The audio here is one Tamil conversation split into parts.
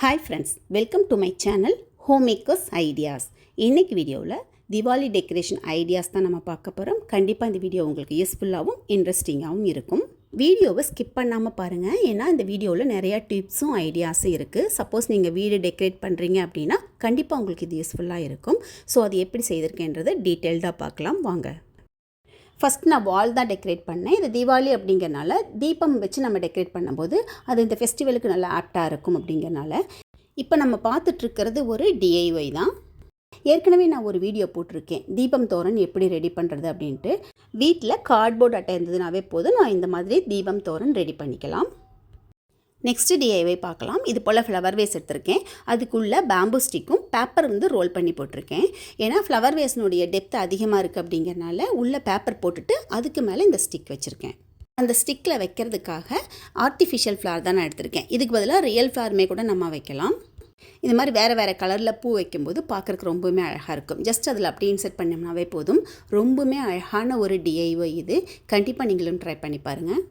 Hi friends welcome to my channel homemakers ideas இன்னைக்கு வீடியோவில் திவாலி டெக்கரேஷன் ஐடியாஸ் தான் நம்ம பார்க்க போகிறோம் கண்டிப்பாக இந்த வீடியோ உங்களுக்கு யூஸ்ஃபுல்லாகவும் இன்ட்ரெஸ்டிங்காகவும் இருக்கும். வீடியோவை ஸ்கிப் பண்ணாமல் பாருங்கள் ஏன்னா இந்த வீடியோவில் நிறையா டிப்ஸும் ஐடியாஸும் இருக்குது சப்போஸ் நீங்கள் வீடு டெக்கரேட் பண்ணுறீங்க அப்படின்னா கண்டிப்பாக உங்களுக்கு இது யூஸ்ஃபுல்லாக இருக்கும். ஸோ அது எப்படி செய்திருக்கேன்றதை டீட்டெயில்டாக பார்க்கலாம். வாங்க. ஃபஸ்ட் நான் வால் தான் டெக்கரேட் பண்ணேன். இது தீபாவளி அப்படிங்கறனால தீபம் வச்சு நம்ம டெக்கரேட் பண்ணும்போது அது இந்த ஃபெஸ்டிவலுக்கு நல்லா ஆப்டாக இருக்கும் அப்படிங்கறனால இப்போ நம்ம பார்த்துட்ருக்கிறது ஒரு டிஐஒய் தான். ஏற்கனவே நான் ஒரு வீடியோ போட்டிருக்கேன். தீபம் தோரன் எப்படி ரெடி பண்ணுறது அப்படின்ட்டு. வீட்டில் கார்ட்போர்ட் அட்டை இருந்ததுனாவே போதும். நான் இந்த மாதிரி தீபம் தோரன் ரெடி பண்ணிக்கலாம். நெக்ஸ்ட் டிஐவை பார்க்கலாம். இது போல் ஃப்ளவர் வேஸ் எடுத்திருக்கேன். அதுக்குள்ளே பேம்பு ஸ்டிக்கும் பேப்பர் வந்து ரோல் பண்ணி போட்டிருக்கேன். ஏன்னா ஃப்ளவர் வேஸ்னுடைய டெப்த் அதிகமாக இருக்குது அப்படிங்கறனால உள்ளே பேப்பர் போட்டுட்டு அதுக்கு மேலே இந்த ஸ்டிக் வச்சுருக்கேன். அந்த ஸ்டிக்கில் வைக்கிறதுக்காக ஆர்டிஃபிஷியல் ஃப்ளவர் தான் நான் எடுத்திருக்கேன். இதுக்கு பதிலாக ரியல் ஃப்ளவருமே கூட நம்ம வைக்கலாம். இந்த மாதிரி வேறு வேறு கலரில் பூ வைக்கும்போது பார்க்குறக்கு ரொம்பவுமே அழகாக இருக்கும். ஜஸ்ட் அதில் அப்படியே இன்செர்ட் பண்ணோம்னாவே போதும். ரொம்பவுமே அழகான ஒரு டிஐஓ இது. கண்டிப்பாக நீங்களும் ட்ரை பண்ணி பாருங்கள்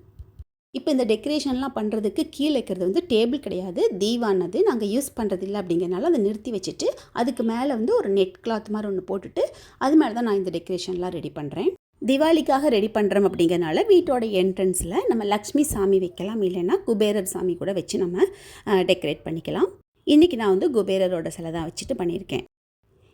இப்போ இந்த டெக்கரேஷன்லாம் பண்ணுறதுக்கு கீழே வைக்கிறது வந்து டேபிள் கிடையாது. தீவானது நாங்கள் யூஸ் பண்ணுறது இல்லை அப்படிங்கிறனால அதை நிறுத்தி வச்சுட்டு அதுக்கு மேலே வந்து ஒரு நெட் கிளாத் மாதிரி ஒன்று போட்டுட்டு அது மேலே தான் நான் இந்த டெக்கரேஷன்லாம் ரெடி பண்ணுறேன் திவாலிக்காக ரெடி பண்ணுறோம் அப்படிங்கிறனால வீட்டோட என்ட்ரன்ஸில் நம்ம லக்ஷ்மி சாமி வைக்கலாம் இல்லைன்னா குபேரர் சாமி கூட வச்சு நம்ம டெக்கரேட் பண்ணிக்கலாம். இன்றைக்கி நான் வந்து குபேரரோட சிலை தான் வச்சுட்டு பண்ணியிருக்கேன்.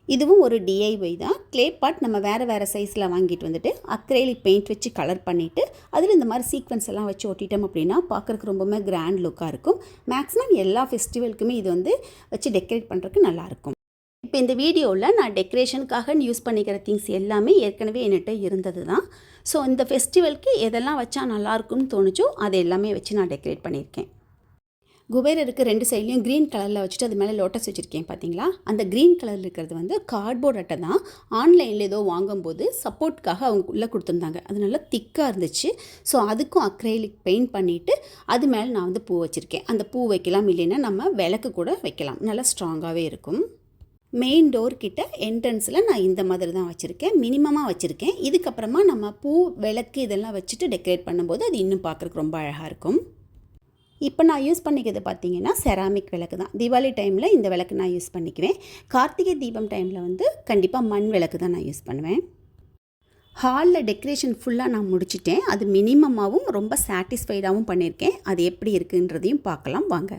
இதுவும் ஒரு டிஐஒய் தான். க்ளே பாட் நம்ம வேறு வேறு சைஸில் வாங்கிட்டு வந்துட்டு அக்ரேலிக் பெயிண்ட் வச்சு கலர் பண்ணிவிட்டு அதில் இந்த மாதிரி சீக்வன்ஸ் எல்லாம் வச்சு ஒட்டிட்டோம் அப்படின்னா பார்க்குறக்கு ரொம்பவுமே கிராண்ட் லுக்காக இருக்கும். மேக்ஸிமம் எல்லா ஃபெஸ்டிவலுக்குமே இது வந்து வச்சு டெக்கரேட் பண்ணுறதுக்கு நல்லாயிருக்கும் இப்போ இந்த வீடியோவில் நான் டெக்கரேஷனுக்காக யூஸ் பண்ணிக்கிற திங்ஸ் எல்லாமே ஏற்கனவே என்கிட்ட இருந்தது தான். ஸோ இந்த ஃபெஸ்டிவலுக்கு எதெல்லாம் வச்சா நல்லாயிருக்கும்னு தோணுச்சோ அதை எல்லாமே வச்சு நான் டெக்கரேட் பண்ணியிருக்கேன். குபேரருக்கு ரெண்டு சைட்லேயும் க்ரீன் கலரில் வச்சுட்டு அது மேலே லோட்டஸ் வச்சுருக்கேன் பார்த்தீங்களா அந்த க்ரீன் கலரில் இருக்கிறது வந்து கார்ட்போர்ட் அட்டை தான். ஆன்லைனில் ஏதோ வாங்கும்போது சப்போர்ட்காக அவங்க உள்ளே கொடுத்துருந்தாங்க. அது நல்லா திக்காக இருந்துச்சு. ஸோ அதுக்கும் அக்ரைலிக் பெயிண்ட் பண்ணிவிட்டு அது மேலே நான் வந்து பூ வச்சுருக்கேன். அந்த பூ வைக்கலாம் இல்லைன்னா நம்ம விளக்கு கூட வைக்கலாம். நல்லா ஸ்ட்ராங்காகவே இருக்கும். மெயின் டோர் கிட்ட என்ட்ரன்ஸில் நான் இந்த மாதிரி தான் வச்சுருக்கேன். மினிமமாக வச்சுருக்கேன். இதுக்கப்புறமா நம்ம பூ விளக்கு இதெல்லாம் வச்சுட்டு டெக்கரேட் பண்ணும்போது அது இன்னும் பார்க்குறக்கு ரொம்ப அழகாக இருக்கும். இப்போ நான் யூஸ் பண்ணிக்கிறது பார்த்தீங்கன்னா செராமிக் விளக்கு தான். தீபாவளி டைமில் இந்த விளக்கு நான் யூஸ் பண்ணிக்குவேன். கார்த்திகை தீபம் டைமில் வந்து கண்டிப்பாக மண் விளக்கு தான் நான் யூஸ் பண்ணுவேன். ஹாலில் டெக்கரேஷன் ஃபுல்லாக நான் முடிச்சிட்டேன். அது மினிமமாகவும் ரொம்ப சாட்டிஸ்ஃபைடாகவும் பண்ணியிருக்கேன் அது எப்படி இருக்குன்றதையும் பார்க்கலாம். வாங்க.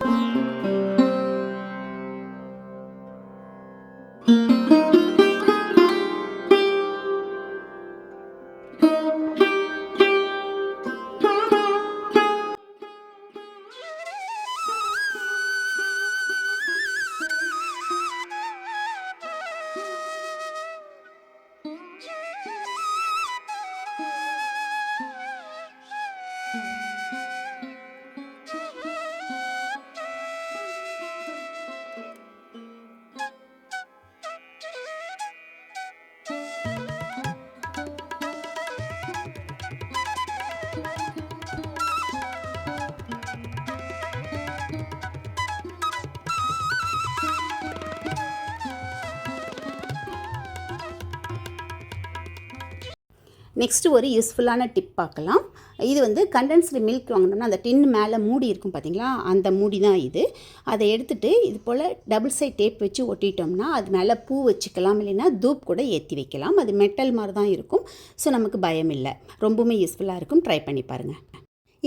நெக்ஸ்ட்டு ஒரு யூஸ்ஃபுல்லான டிப் பார்க்கலாம். இது வந்து கண்டென்ஸ்டு மில்க் வாங்கினோம்னா அந்த டின் மேலே மூடி இருக்கும் பார்த்தீங்களா அந்த மூடி தான் இது. அதை எடுத்துகிட்டு இது போல் டபுள் சைட் டேப் வச்சு ஒட்டிட்டோம்னா அது மேலே பூ வச்சுக்கலாம் இல்லைன்னா தூப் கூட ஏற்றி வைக்கலாம். அது மெட்டல் மாதிரி தான் இருக்கும். ஸோ நமக்கு பயம் இல்லை ரொம்பவுமே யூஸ்ஃபுல்லாக இருக்கும். ட்ரை பண்ணி பாருங்கள்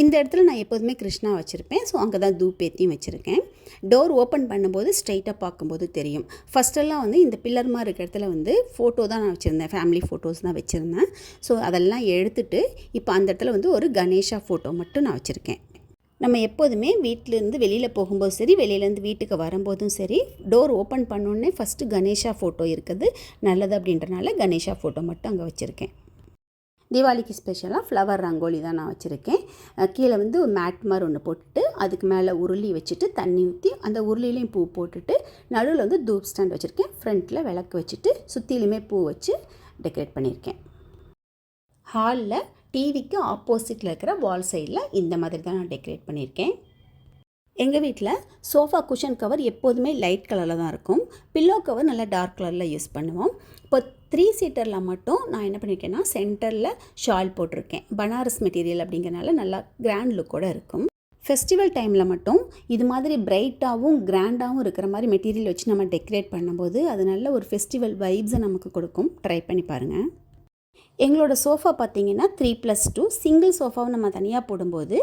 இந்த இடத்துல நான் எப்போதுமே கிருஷ்ணா வச்சுருப்பேன். ஸோ அங்கே தான் தூப் ஏற்றியும் வச்சுருக்கேன். டோர் ஓப்பன் பண்ணும்போது ஸ்ட்ரைட்டாக பார்க்கும்போது தெரியும். ஃபஸ்ட்டெல்லாம் வந்து இந்த பில்லர் மாதிரி இருக்கிற இடத்துல வந்து ஃபோட்டோ தான் நான் வச்சுருந்தேன். ஃபேமிலி ஃபோட்டோஸ் தான் வச்சுருந்தேன். ஸோ அதெல்லாம் எடுத்துட்டு இப்போ அந்த இடத்துல வந்து ஒரு கணேஷா ஃபோட்டோ மட்டும் நான் வச்சுருக்கேன். நம்ம எப்போதுமே வீட்டிலேருந்து வெளியில் போகும்போது சரி வெளியிலேருந்து வீட்டுக்கு வரும்போதும் சரி டோர் ஓப்பன் பண்ணோன்னே ஃபஸ்ட்டு கணேஷா ஃபோட்டோ இருக்குது. நல்லது அப்படின்றனால கணேஷா ஃபோட்டோ மட்டும் அங்கே வச்சுருக்கேன். தீபாவளிக்கு ஸ்பெஷலாக ஃப்ளவர் ரங்கோலி தான் நான் வச்சுருக்கேன். கீழே வந்து மேட் மாதிரி ஒன்று போட்டுட்டு அதுக்கு மேலே உருளி வச்சுட்டு தண்ணி ஊற்றி அந்த உருளிலையும் பூ போட்டுட்டு நடுவில் வந்து தூப் ஸ்டாண்ட் வச்சுருக்கேன். ஃப்ரண்ட்டில் விளக்கு வச்சுட்டு சுற்றிலுமே பூ வச்சு டெக்கரேட் பண்ணியிருக்கேன். ஹாலில் டிவிக்கு ஆப்போசிட்டில் இருக்கிற வால் சைடில் இந்த மாதிரி தான் நான் டெக்கரேட் பண்ணியிருக்கேன். எங்கள் வீட்டில் சோஃபா குஷன் கவர் எப்போதுமே லைட் கலரில் தான் இருக்கும். பில்லோ கவர் நல்லா டார்க் கலரில் யூஸ் பண்ணுவோம். இப்போ த்ரீ சீட்டரில் மட்டும் நான் என்ன பண்ணியிருக்கேன்னா சென்டரில் ஷால் போட்டிருக்கேன். பனாரஸ் மெட்டீரியல் அப்படிங்கிறனால நல்லா கிராண்ட் லுக்கோடு இருக்கும். ஃபெஸ்டிவல் டைமில் மட்டும் இது மாதிரி பிரைட்டாகவும் கிராண்டாகவும் இருக்கிற மாதிரி மெட்டீரியல் வச்சு நம்ம டெக்கரேட் பண்ணும்போது அது நல்ல ஒரு ஃபெஸ்டிவல் வைப்ஸை நமக்கு கொடுக்கும். ட்ரை பண்ணி பாருங்கள் எங்களோட சோஃபா பார்த்தீங்கன்னா த்ரீ ப்ளஸ் டூ சிங்கிள் சோஃபாவை நம்ம தனியாக போடும்போது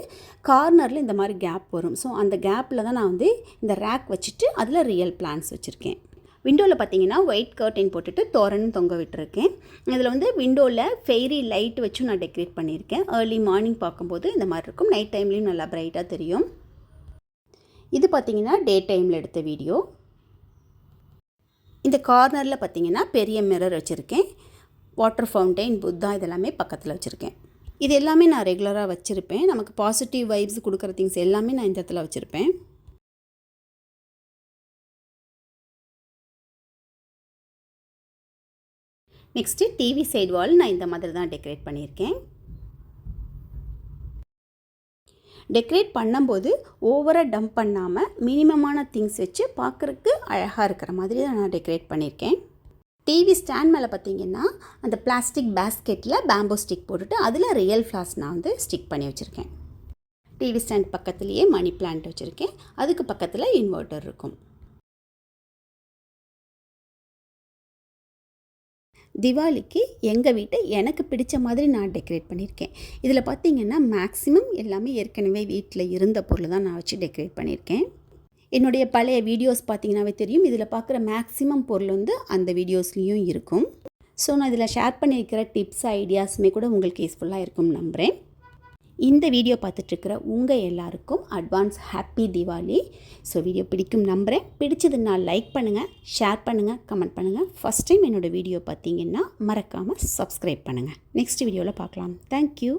கார்னரில் இந்த மாதிரி கேப் வரும். ஸோ அந்த கேப்பில் தான் நான் வந்து இந்த ரேக் வச்சுட்டு அதில் ரியல் பிளான்ஸ் வச்சுருக்கேன். விண்டோவில் பார்த்தீங்கன்னா ஒயிட் கர்டைன் போட்டுட்டு தோரணம் தொங்க விட்டுருக்கேன். இதில் வந்து விண்டோவில் ஃபெய்ரி லைட் வச்சும் நான் டெக்கரேட் பண்ணியிருக்கேன். ஏர்லி மார்னிங் பார்க்கும்போது இந்த மாதிரி இருக்கும். நைட் டைம்லேயும் நல்லா பிரைட்டாக தெரியும். இது பார்த்தீங்கன்னா டே டைமில் எடுத்த வீடியோ இந்த கார்னரில் பார்த்தீங்கன்னா பெரிய மிரர் வச்சுருக்கேன். வாட்டர் ஃபவுண்டைன் புத்தா இதெல்லாமே பக்கத்தில் வச்சுருக்கேன். இது எல்லாமே நான் ரெகுலராக வச்சுருப்பேன். நமக்கு பாசிட்டிவ் வைப்ஸ் கொடுக்குற திங்ஸ் எல்லாமே நான் இந்த இடத்துல வச்சுருப்பேன். நெக்ஸ்ட்டு டிவி சைடு வால் நான் இந்த மாதிரி தான் டெக்கரேட் பண்ணியிருக்கேன். டெக்கரேட் பண்ணும்போது ஓவராக டம்ப் பண்ணாமல் மினிமமான திங்ஸ் வச்சு பார்க்குறக்கு அழகாக இருக்கிற மாதிரி தான் நான் டெக்கரேட் பண்ணியிருக்கேன். டிவி ஸ்டாண்ட் மேலே பார்த்தீங்கன்னா அந்த பிளாஸ்டிக் பேஸ்கெட்டில் பேம்போ ஸ்டிக் போட்டுட்டு அதில் ரியல் ஃப்ளாஸ் நான் வந்து ஸ்டிக் பண்ணி வச்சுருக்கேன். டிவி ஸ்டாண்ட் பக்கத்துலேயே மணி பிளான்ட் வச்சுருக்கேன். அதுக்கு பக்கத்தில் இன்வெர்ட்டர் இருக்கும். திவாலிக்கு எங்கள் வீட்டை எனக்கு பிடிச்ச மாதிரி நான் டெக்கரேட் பண்ணியிருக்கேன் இதில் பார்த்தீங்கன்னா மேக்ஸிமம் எல்லாமே ஏற்கனவே வீட்டில் இருந்த பொருள் தான் நான் வச்சு டெக்கரேட் பண்ணியிருக்கேன் என்னுடைய பழைய வீடியோஸ் பார்த்தீங்கன்னாவே தெரியும். இதில் பார்க்குற மேக்ஸிமம் பொருள் வந்து அந்த வீடியோஸ்லேயும் இருக்கும். ஸோ நான் இதில் ஷேர் பண்ணியிருக்கிற டிப்ஸ் ஐடியாஸுமே கூட உங்களுக்கு யூஸ்ஃபுல்லாக இருக்கும்னு நம்புகிறேன் இந்த வீடியோ பார்த்துட்ருக்கிற உங்கள் எல்லாருக்கும் advance happy Deepavali. So video பிடிக்கும் நம்புகிறேன் பிடிச்சதுன்னா லைக் பண்ணுங்கள் ஷேர் பண்ணுங்கள் கமெண்ட் பண்ணுங்கள் ஃபஸ்ட் டைம் என்னோடய வீடியோ பார்த்தீங்கன்னா மறக்காமல் சப்ஸ்கிரைப் பண்ணுங்கள் நெக்ஸ்ட் வீடியோவில் பார்க்கலாம். தேங்க்யூ